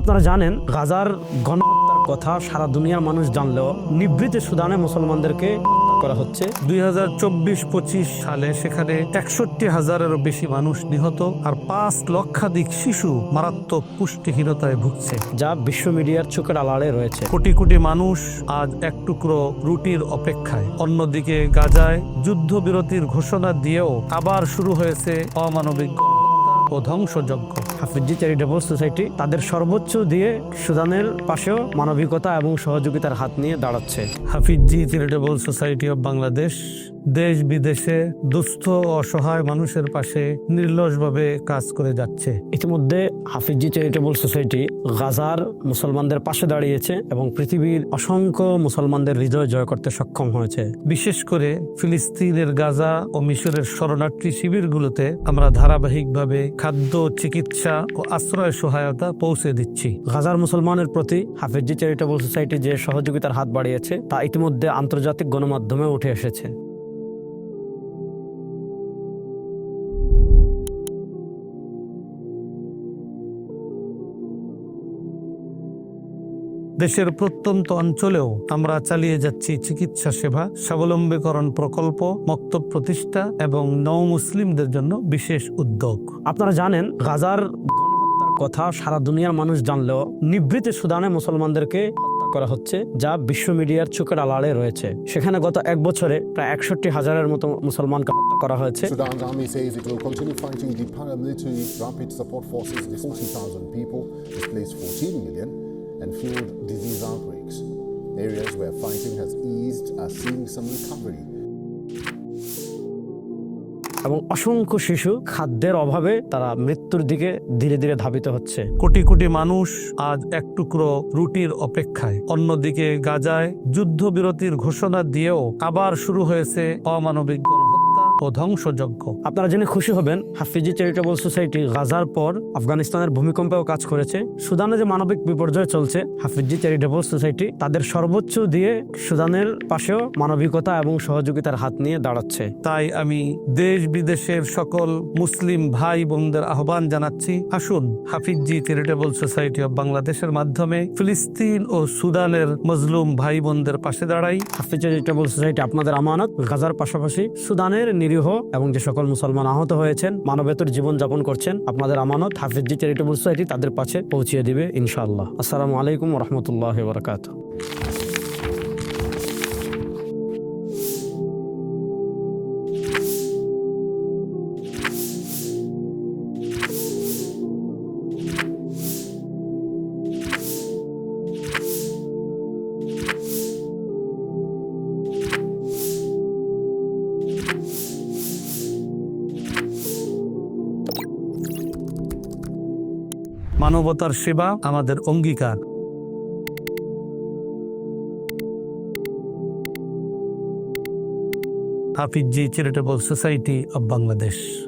আপনারা জানেন, গাজার গণহত্যার কথা সারা দুনিয়ার মানুষ জানলেও নিবৃতে সুদানে মুসলমানদেরকে করা হচ্ছে। দুই হাজার চব্বিশ পঁচিশ সালে সেখানে একষট্টি হাজারেরও বেশি মানুষ নিহত আর পাঁচ লক্ষাধিক শিশু মারাত্মক পুষ্টিহীনতায় ভুগছে। যা বিশ্ব মিডিয়ার চোখের আড়ালে রয়েছে। কোটি কোটি মানুষ আজ এক টুকরো রুটির অপেক্ষায়। অন্যদিকে গাজায় যুদ্ধবিরতির ঘোষণা দিয়েও আবার শুরু হয়েছে অমানবিক ও ধ্বংসযজ্ঞ হাফিজি চ্যারিটেবল সোসাইটি তাদের সর্বোচ্চ দিয়ে সুদানের পাশেও মানবিকতা এবং সহযোগিতার হাত নিয়ে দাঁড়াচ্ছে। Hafizi charitable society of Bangladesh দেশ বিদেশে দুস্থ অসহায় মানুষের পাশে নির্লসভাবে কাজ করে যাচ্ছে। ইতিমধ্যে হাফিজি চ্যারিটেবল সোসাইটি গাজার মুসলমানদের পাশে দাঁড়িয়েছে এবং পৃথিবীর অসংখ্য মুসলমানদের হৃদয় জয় করতে সক্ষম হয়েছে। বিশেষ করে ফিলিস্তিনের গাজা ও মিশরের শরণার্থী শিবিরগুলোতে আমরা ধারাবাহিকভাবে খাদ্য, চিকিৎসা ও আশ্রয় সহায়তা পৌঁছে দিচ্ছি। গাজার মুসলমানের প্রতি হাফিজি চ্যারিটেবল সোসাইটি যে সহযোগিতার হাত বাড়িয়েছে, তা ইতিমধ্যে আন্তর্জাতিক গণমাধ্যমে উঠে এসেছে। দেশের প্রত্যন্ত অঞ্চলেও আমরা চালিয়ে যাচ্ছি চিকিৎসা সেবা স্বাবলম্বীকরণ প্রকল্প মক্তব প্রতিষ্ঠা এবং নৌ মুসলিমদের জন্য বিশেষ উদ্যোগ। আপনারা জানেন গাজার গণহত্যার কথা সারা দুনিয়ার মানুষ জানলেও নিবৃতে সুদানে মুসলমানদেরকে হত্যা করা হচ্ছে যা বিশ্ব মিডিয়ার চোখের আড়ালে রয়েছে। সেখানে গত এক বছরে প্রায় একষট্টি হাজারের মতো মুসলমানকে হত্যা করা হয়েছে। Rapid support forces, the 40,000 people, displaced 14 million, and fueled disease outbreaks. Areas where fighting has eased are seeing some recovery. এবং অসংখ্য শিশু খাদ্যের অভাবে তারা মৃত্যুর দিকে ধীরে ধীরে ধাবিত হচ্ছে কোটি কোটি মানুষ আজ এক টুকরো রুটির অপেক্ষায় অন্যদিকে গাজায় যুদ্ধবিরতির ঘোষণা দিয়েও আবার শুরু হয়েছে অমানবিক ও ধ্বংসযজ্ঞ। আপনারা জেনে খুশি হবেন হাফিজি চ্যারিটেবল সোসাইটি গাজার পর আফগানিস্তানের ভূমিকম্পেও কাজ করেছে। সুদানে যে মানবিক বিপর্যয় চলছে হাফিজি চ্যারিটেবল সোসাইটি তাদের সর্বোচ্চ দিয়ে সুদানের পাশেও মানবিকতা এবং সহযোগিতার হাত নিয়ে দাঁড়াচ্ছে। তাই আমি দেশ বিদেশের সকল মুসলিম ভাই বোনদের আহ্বান জানাচ্ছি আসুন হাফিজি চ্যারিটেবল সোসাইটি অব বাংলাদেশের মাধ্যমে ফিলিস্তিন ও সুদানের মজলুম ভাই বোনদের পাশে দাঁড়াই। হাফিজ চ্যারিটেবল সোসাইটি আপনাদের আমানত গাজার পাশাপাশি সুদানের নিরীহ এবং যে সকল মুসলমান আহত হয়েছেন, মানবেতর জীবন যাপন করছেন, আপনাদের আমানত হাফিজি চ্যারিটেবল সোসাইটি তাদের পাশে পৌঁছিয়ে দিবে ইনশাআল্লাহ। আসসালামু আলাইকুম রহমতুল্লাহ বরকাত মানবতার সেবা আমাদের অঙ্গীকার। Hafizi charitable society of Bangladesh.